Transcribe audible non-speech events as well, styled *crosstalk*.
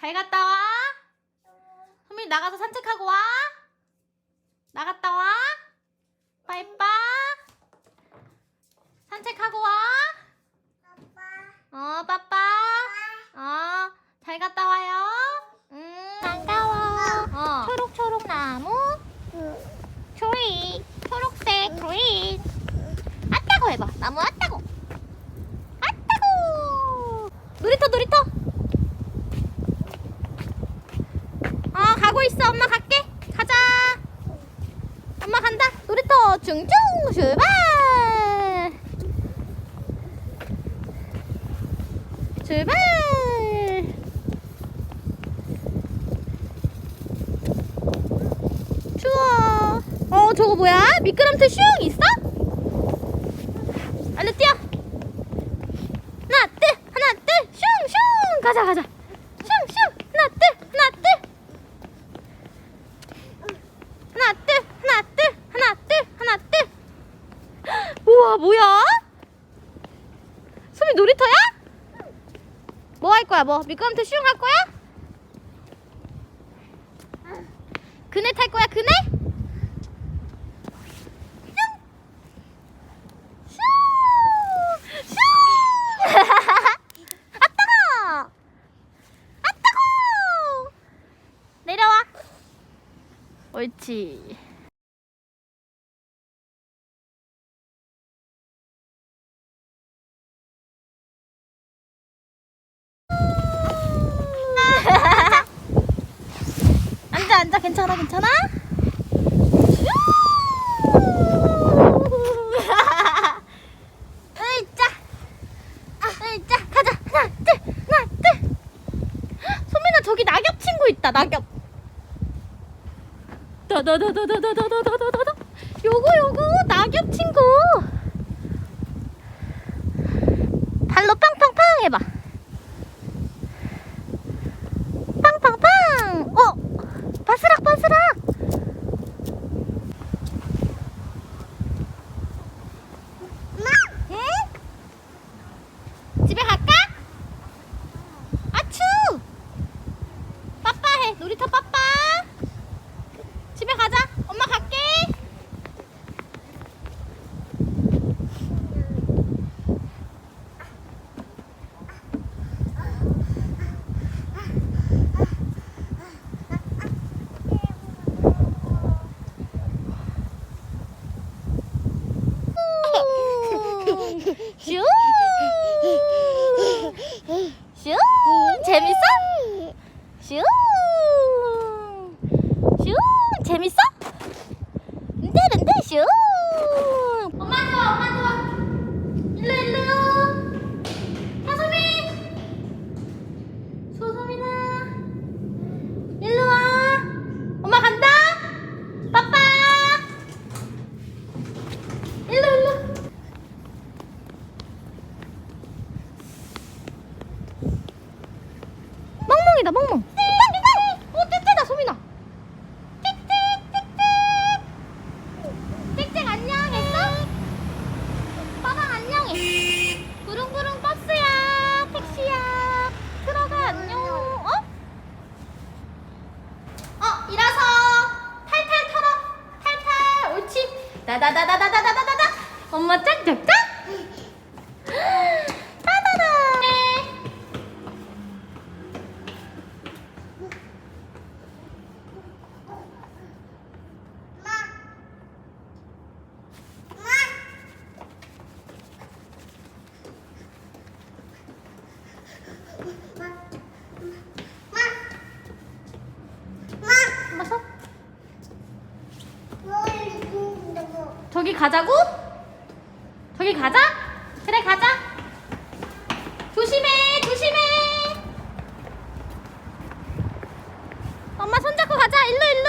잘 갔다 와. 소민이 나가서 산책하고 와. 나갔다 와. 빠이빠. 산책하고 와. 어, 빠빠. 어, 잘 갔다 와요. 음, 반가워. 어. 초록초록 나무. 트리. 초록색 트리. 아따고 해봐. 나무 아따고. 아따고. 놀이터 놀이터. 어, 가고 있어. 엄마 갈게. 가자. 엄마 간다. 중중 출발. 출발. 추워. 어, 저거 뭐야? 미끄럼틀 슝 있어? 얼른 뛰어. 하나, 둘, 하나, 둘, 슝, 슝. 가자, 가자. 슝, 슝. 하나, 둘, 하나, 둘. 하나, 둘, 하나, 둘, 하나, 둘, 하나, 둘. 뭐야? 소미 놀이터야? 뭐 할 거야, 뭐? 미끄럼틀 슝할 거야? 그네 탈 거야, 그네? 슝! 슝! 슝! *laughs* 아 따가! 아 따가! 내려와. 옳지. 앉아. 괜찮아 괜찮아? *laughs* 으이짜. 저기 낙엽 친구 있다 낙엽. 다다다다다다다다다다 요거 요거 낙엽 친구. 발로 팡팡팡 해봐 반스락 반스락 재밌어? 흔들흔들 슝! 엄마 좋아 엄마 좋아 일로 일로. 하소민. 소소민아. 일로 와. 엄마 간다. 빠빠. 일로 일로. 멍멍이다 멍멍 다다다다다다다다다 엄마 짱짱짱 따다다 네. 엄마 서 저기 가자고? 저기 가자? 그래 가자 조심해 조심해 엄마 손잡고 가자 일로